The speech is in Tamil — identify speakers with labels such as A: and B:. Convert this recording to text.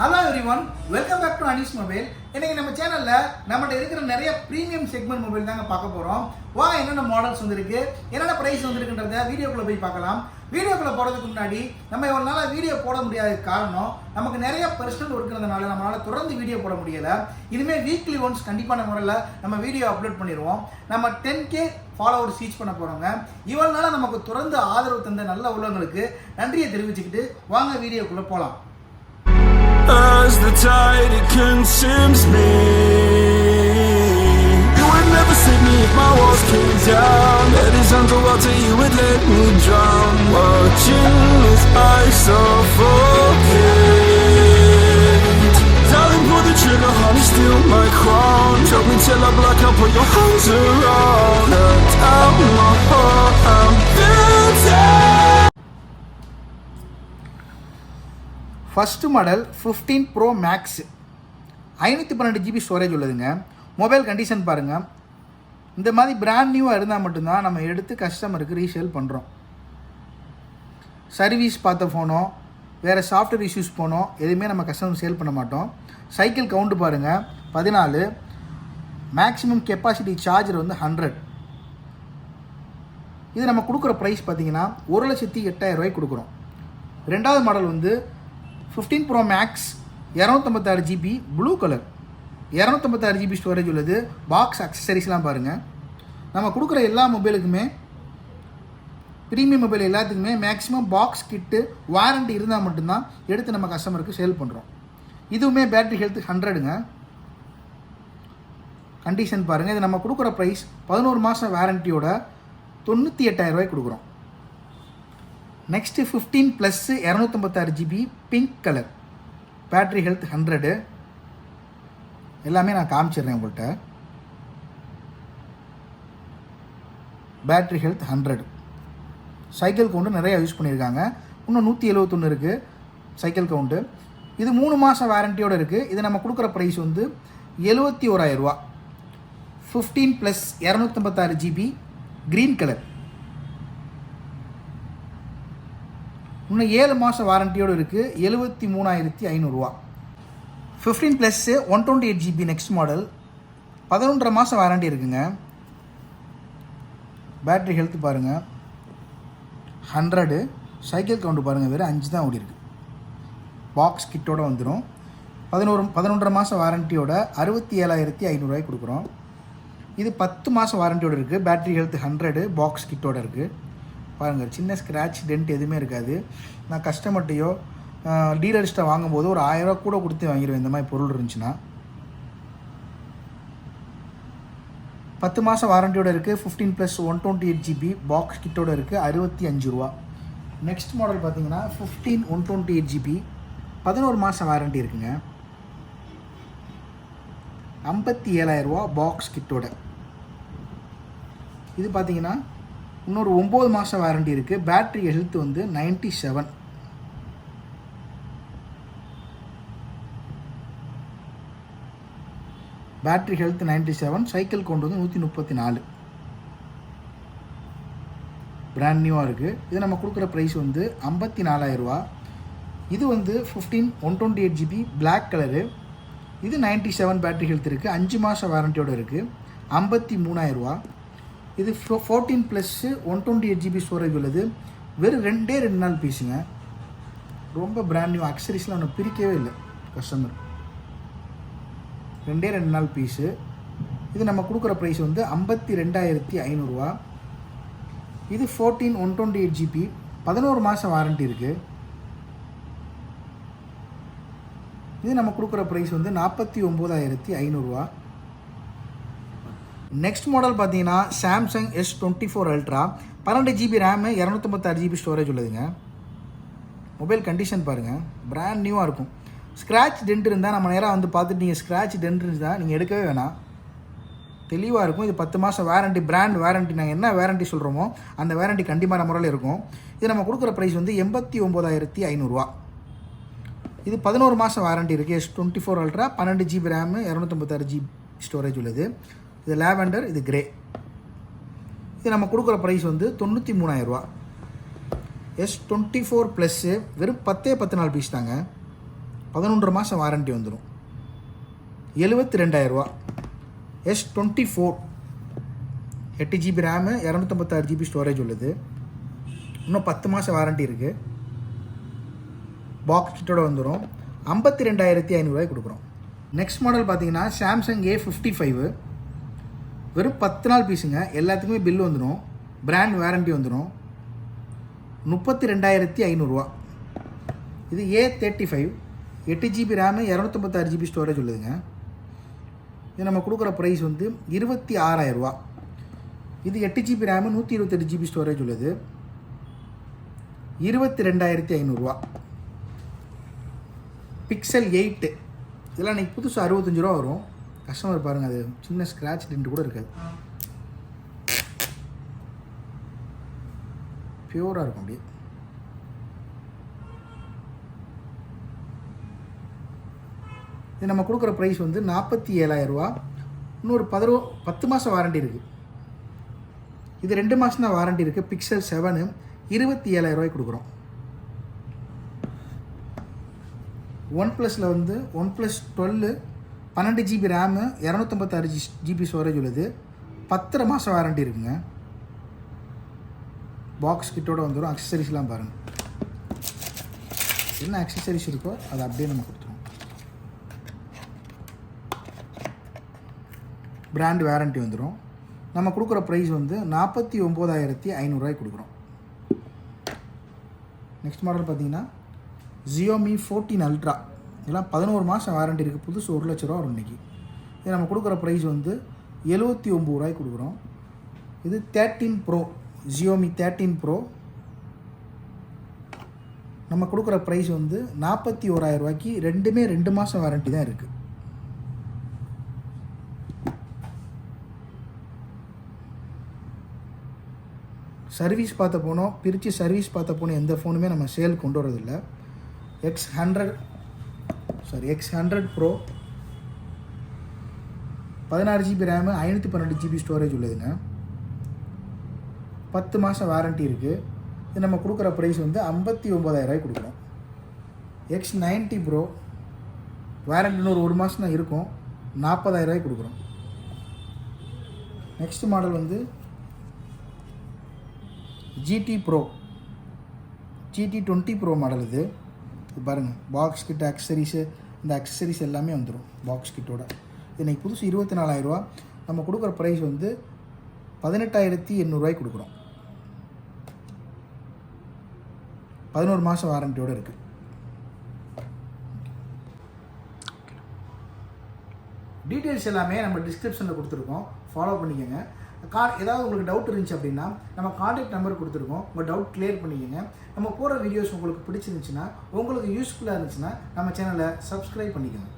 A: Hello everyone welcome back to Anis mobile இன்னைக்கு நம்ம சேனலில் நம்மகிட்ட இருக்கிற நிறைய ப்ரீமியம் செக்மெண்ட் மொபைல் தாங்க பார்க்க போகிறோம் வா என்னென்ன மாடல்ஸ் வந்துருக்கு என்னென்ன ப்ரைஸ் வந்துருக்குன்றத வீடியோக்குள்ளே போய் பார்க்கலாம். வீடியோக்குள்ளே போகிறதுக்கு முன்னாடி நம்ம இவ்வளோ நாளாக வீடியோ போட முடியாத காரணம் நமக்கு நிறைய பர்சனல் இருக்கிறதுனால நம்மளால் தொடர்ந்து வீடியோ போட முடியலை. இனிமேல் வீக்லி ஒன்ஸ் கண்டிப்பான முறையில் நம்ம வீடியோ அப்லோட் பண்ணிடுவோம். நம்ம டென் கே ஃபாலோவர்ஸ் ரீச் பண்ண போகிறோங்க இவ்வளோ நாளாக நமக்கு தொடர்ந்து ஆதரவு தந்த நல்ல உள்ளவங்களுக்கு நன்றியை தெரிவிச்சுக்கிட்டு வாங்க வீடியோக்குள்ளே போகலாம்
B: As the tide it consumes me. You would never save me if my walls came down. Head is underwater, you would let me drown. Watching as I suffocate Darling, pull the trigger, honey, steal my crown. Choke me till I black out, put your hands around Let out my heart, I'm
A: first model fifteen pro max ஐநூற்றி பன்னெண்டு ஜிபி ஸ்டோரேஜ் உள்ளதுங்க. மொபைல் கண்டிஷன் பாருங்கள் இந்த மாதிரி பிராண்ட் நியூவாக இருந்தால் மட்டும்தான் நம்ம எடுத்து கஸ்டமருக்கு ரீசேல் பண்ணுறோம் சர்வீஸ் பார்த்த ஃபோனோ வேறு சாஃப்ட்வேர் இஷ்யூஸ் போனோம் எதுவுமே நம்ம கஸ்டமர் சேல் பண்ண மாட்டோம். சைக்கிள் கவுண்ட்டு பாருங்கள் பதினாலு. மேக்ஸிமம் கெப்பாசிட்டி சார்ஜர் வந்து ஹண்ட்ரட் இது நம்ம கொடுக்குற ப்ரைஸ் பார்த்தீங்கன்னா ஒரு லட்சத்தி எட்டாயிரம் ரூபாய்க்கு கொடுக்குறோம். ரெண்டாவது மாடல் வந்து ஃபிஃப்டீன் ப்ரோ மேக்ஸ் இரநூத்தம்பத்தாறு ஜிபி ப்ளூ கலர் இரநூத்தம்பத்தாறு ஜிபி ஸ்டோரேஜ் உள்ளது. பாக்ஸ் அக்சசரிஸ்லாம் பாருங்கள் நம்ம கொடுக்குற எல்லா மொபைலுக்குமே ப்ரீமியம் மொபைல் எல்லாத்துக்குமே மேக்ஸிமம் பாக்ஸ் கிட்டு வாரண்டி இருந்தால் மட்டும்தான் எடுத்து நம்ம கஸ்டமருக்கு சேல் பண்ணுறோம் இதுவுமே பேட்டரி ஹெல்த் ஹண்ட்ரடுங்க கண்டிஷன் பாருங்கள் இது நம்ம கொடுக்குற ப்ரைஸ் பதினோரு மாதம் வாரண்டியோட தொண்ணூற்றி எட்டாயிரரூவாய்க்கு கொடுக்குறோம். Next fifteen plus இரநூத்தம்பத்தாறு GB pink colour battery health hundred எல்லாமே நான் காமிச்சிடுறேன் உங்கள்கிட்ட. Battery health hundred cycle count நிறையா யூஸ் பண்ணியிருக்காங்க. இன்னும் நூற்றி எழுபத்தொன்று இருக்குது சைக்கிள் கவுண்டு இது மூணு மாதம் வாரண்டியோடு இருக்குது இது நம்ம கொடுக்குற ப்ரைஸ் வந்து எழுபத்தி ஓராயிரரூவா ஃபிஃப்டீன் ப்ளஸ் இரநூத்தம்பத்தாறு ஜிபி க்ரீன் கலர் இன்னும் ஏழு மாதம் வாரண்டியோடு இருக்குது எழுபத்தி மூணாயிரத்தி ஐநூறுரூவா fifteen plus one twenty eight GB next model பதினொன்றரை மாதம் வாரண்டி இருக்குங்க. பேட்ரி ஹெல்த் பாருங்கள் ஹண்ட்ரடு சைக்கிள் கவுண்ட் பாருங்கள் வெறும் அஞ்சு தான் ஓடி இருக்குது பாக்ஸ் கிட்டோட வந்துடும் பதினோரு பதினொன்றரை மாதம் வாரண்டியோட அறுபத்தி ஏழாயிரத்தி ஐநூறுரூவாய்க்கு கொடுக்குறோம். இது பத்து மாதம் வாரண்டியோட இருக்குது பேட்ரி ஹெல்த் ஹண்ட்ரடு பாக்ஸ் கிட்டோட இருக்குது பாருங்கள் சின்ன ஸ்க்ராட்ச் டென்ட் எதுவுமே இருக்காது. நான் கஸ்டமர்ட்டையோ டீலர்ஸ்ட்டை வாங்கும்போது ஒரு ஆயிரரூவா கூட கொடுத்து வாங்கிடுவேன் இந்த மாதிரி பொருள் இருந்துச்சுன்னா. பத்து மாதம் வாரண்டியோட இருக்குது fifteen plus one twenty eight GB box கிட்டோட இருக்குது அறுபத்தி அஞ்சு ரூபா. நெக்ஸ்ட் மாடல் பார்த்தீங்கன்னா fifteen one twenty eight GB பதினோரு மாதம் வாரண்டி இருக்குங்க. ஐம்பத்தி ஏழாயிரரூவா பாக்ஸ் கிட்டோட இது பார்த்தீங்கன்னா இன்னொரு ஒம்பது மாதம் வாரண்டி இருக்குது பேட்ரி ஹெல்த் வந்து ninety seven battery health ninety seven cycle கொண்டு வந்து நூற்றி முப்பத்தி நாலு. பிராண்ட் நியூவாக இருக்குது இது நம்ம கொடுக்குற ப்ரைஸ் வந்து ஐம்பத்தி நாலாயிரரூவா இது வந்து fifteen one twenty eight GB black colour இது நைன்ட்டி செவன் பேட்ரி ஹெல்த் இருக்குது அஞ்சு மாதம் வாரண்டியோடு இருக்குது ஐம்பத்தி மூணாயிரரூவா இது ஃபோ fourteen plus one twenty eight GB storage உள்ளது. வெறும் ரெண்டே ரெண்டு நாள் பீஸுங்க ரொம்ப பிராண்ட் நியூ அக்சரிஸ்லாம் ஒன்று பிரிக்கவே இல்லை கஸ்டமர் ரெண்டே ரெண்டு நாள் பீஸு இது நம்ம கொடுக்குற ப்ரைஸ் வந்து ஐம்பத்தி ரெண்டாயிரத்தி ஐநூறுரூவா இது fourteen one twenty eight GB பதினோரு மாதம் வாரண்டி இருக்குது இது நம்ம கொடுக்குற ப்ரைஸ் வந்து நாற்பத்தி ஒம்போதாயிரத்தி ஐநூறுரூவா நெக்ஸ்ட் மாடல் பார்த்தீங்கன்னா Samsung S twenty four ultra பன்னெண்டு ஜிபி ரேமு இரநூத்தம்பத்தாறு ஜிபி ஸ்டோரேஜ் உள்ளதுங்க. மொபைல் கண்டிஷன் பாருங்கள் பிராண்ட் நியூவாக இருக்கும். ஸ்க்ராட்ச் டென்ட் இருந்தால் நம்ம நேராக வந்து பார்த்துட்டு நீங்கள் ஸ்க்ராட்ச் டென்ட் இருந்தால் நீங்கள் எடுக்கவே வேணாம். தெளிவாக இருக்கும். இது பத்து மாதம் வேரண்டி பிராண்ட் வேரண்டி நாங்கள் என்ன வேரண்டி சொல்கிறோமோ அந்த வேரண்டி கண்டிப்பான முறையில் இருக்கும். இது நம்ம கொடுக்குற ப்ரைஸ் வந்து எண்பத்தி ஒம்பதாயிரத்தி ஐநூறுரூவா இது பதினோரு மாதம் வாரண்டி இருக்குது எஸ் டுவெண்ட்டி ஃபோர் அல்ட்ரா பன்னெண்டு ஜிபி ரேமு இரநூத்தம்பத்தாறு ஜிபி ஸ்டோரேஜ் உள்ளது. இது லேவெண்டர் இது கிரே. இது நம்ம கொடுக்குற ப்ரைஸ் வந்து தொண்ணூற்றி மூணாயிரரூவா எஸ் டுவெண்ட்டி ஃபோர் ப்ளஸ்ஸு வெறும் பத்தே பத்து நாள் பீஸ் தாங்க. பதினொன்றரை மாதம் வாரண்ட்டி வந்துடும் எழுபத்தி ரெண்டாயிரரூவா எஸ் டுவெண்ட்டி ஃபோர் எட்டு ஜிபி ரேமு இரநூத்தம்பத்தாறு ஜிபி ஸ்டோரேஜ் உள்ளது. இன்னும் பத்து மாதம் வாரண்ட்டி இருக்குது பாக்ஸ் கிட்டோட வந்துடும் ஐம்பத்தி ரெண்டாயிரத்தி ஐநூறுரூவாய்க்கு கொடுக்குறோம். நெக்ஸ்ட் மாடல் பார்த்தீங்கன்னா சாம்சங் ஏ ஃபிஃப்டி ஃபைவ் வெறும் பத்து நாள் பீஸுங்க. எல்லாத்துக்குமே பில் வந்துடும் பிராண்ட் வாரண்ட்டி வந்துடும் முப்பத்தி ரெண்டாயிரத்தி ஐநூறுரூவா இது ஏ தேர்ட்டி ஃபைவ் எட்டு ஜிபி ரேமு இரநூத்தம்பத்தாறு ஜிபி ஸ்டோரேஜ் உள்ளதுங்க. இது நம்ம கொடுக்குற ப்ரைஸ் வந்து இருபத்தி ஆறாயிரரூவா. இது எட்டு ஜிபி ரேமு நூற்றி இருபத்தெட்டு ஜிபி ஸ்டோரேஜ் உள்ளது. இருபத்தி ரெண்டாயிரத்தி ஐநூறுரூவா பிக்சல் எயிட்டு இதெல்லாம் இன்றைக்கி புதுசு அறுபத்தஞ்சு ரூபா வரும். கஸ்டமர் பாருங்கள் அது சின்ன ஸ்க்ராட்ச் டென்ட் கூட இருக்காது. பியூராக இருக்கும் அப்படியே. இது நம்ம கொடுக்குற ப்ரைஸ் வந்து நாற்பத்தி ஏழாயிரரூவா இன்னொரு பதினோ பத்து மாதம் வாரண்டி இருக்குது இது ரெண்டு மாதம் தான் வாரண்டி இருக்குது பிக்சல் செவனு இருபத்தி ஏழாயிரரூவாய்க்கு கொடுக்குறோம். ஒன் ப்ளஸில் வந்து ஒன் ப்ளஸ் டுவெல்லு பன்னெண்டு ஜிபி ரேமு இரநூத்தம்பத்தாறு ஜி ஜிபி ஸ்டோரேஜ் உள்ளது. பத்தரை மாதம் வாரண்டி இருக்குங்க. பாக்ஸ் கிட்டோட வந்துடும் அக்சசரிஸ்லாம் பாருங்கள் என்ன அக்சசரிஸ் இருக்கோ அதை அப்படியே நம்ம கொடுத்துருவோம். பிராண்ட் வாரண்ட்டி வந்துடும் நம்ம கொடுக்குற ப்ரைஸ் வந்து நாற்பத்தி ஒம்போதாயிரத்தி ஐநூறுரூவாய்க்கு கொடுக்குறோம். நெக்ஸ்ட் மாடல் பார்த்தீங்கன்னா ஜியோமி ஃபோர்டீன் அல்ட்ரா இதெல்லாம் பதினோரு மாதம் வாரண்டி இருக்குது புதுசு ஒரு லட்ச ரூபா வரும் இன்றைக்கி இது நம்ம கொடுக்குற ப்ரைஸ் வந்து எழுபத்தி ஒம்பது ரூபாய்க்கு கொடுக்குறோம். இது thirteen pro Xiaomi thirteen pro நம்ம கொடுக்குற ப்ரைஸ் வந்து நாற்பத்தி ஓராயிரம் ரூபாய்க்கு ரெண்டுமே ரெண்டு மாதம் வாரண்டி தான் இருக்குது சர்வீஸ் பார்த்த போனோம் பிரித்து சர்வீஸ் பார்த்த போனோம் எந்த ஃபோனுமே நம்ம சேல் கொண்டு வரதில்லை. X hundred sorry X hundred pro பதினாறு ஜிபி ரேமு ஐநூற்றி பன்னெண்டு ஜிபி ஸ்டோரேஜ் உள்ளதுங்க. பத்து மாதம் வாரண்ட்டி இருக்குது இது நம்ம கொடுக்குற ப்ரைஸ் வந்து ஐம்பத்தி ஒம்பதாயிரரூவாய்க்கு கொடுக்குறோம் எக்ஸ் நைன்ட்டி ப்ரோ வாரண்டி இன்னொரு ஒரு மாதம் தான் இருக்கும். நாற்பதாயிரரூவாய்க்கு கொடுக்குறோம். நெக்ஸ்ட் மாடல் வந்து GT pro GT twenty pro model இது. இது பாருங்கள் பாக்ஸ் கிட்ட அக்சசரிஸு இந்த அக்சசரிஸ் எல்லாமே வந்துடும் பாக்ஸ் கிட்டோட. இன்றைக்கி புதுசு இருபத்தி நாலாயிரரூவா நம்ம கொடுக்குற ப்ரைஸ் வந்து பதினெட்டாயிரத்தி எண்ணூறுரூவாய்க்கு கொடுக்குறோம். பதினோரு மாதம் வாரண்டியோடு இருக்குது டீட்டெயில்ஸ் எல்லாமே நம்ம டிஸ்கிரிப்ஷனில் கொடுத்துருக்கோம். ஃபாலோ பண்ணிக்கோங்க. கா ஏதாவது உங்களுக்கு டவுட் இருந்துச்சு அப்படின்னா நம்ம காண்டாக்ட் நம்பர் கொடுத்துருக்கோம். உங்கள் டவுட் கிளியர் பண்ணிக்கோங்க. நம்ம போகிற வீடியோஸ் உங்களுக்கு பிடிச்சிருந்துச்சுன்னா உங்களுக்கு யூஸ்ஃபுல்லாக இருந்துச்சுன்னா நம்ம சேனலை சப்ஸ்கிரைப் பண்ணிக்கோங்க.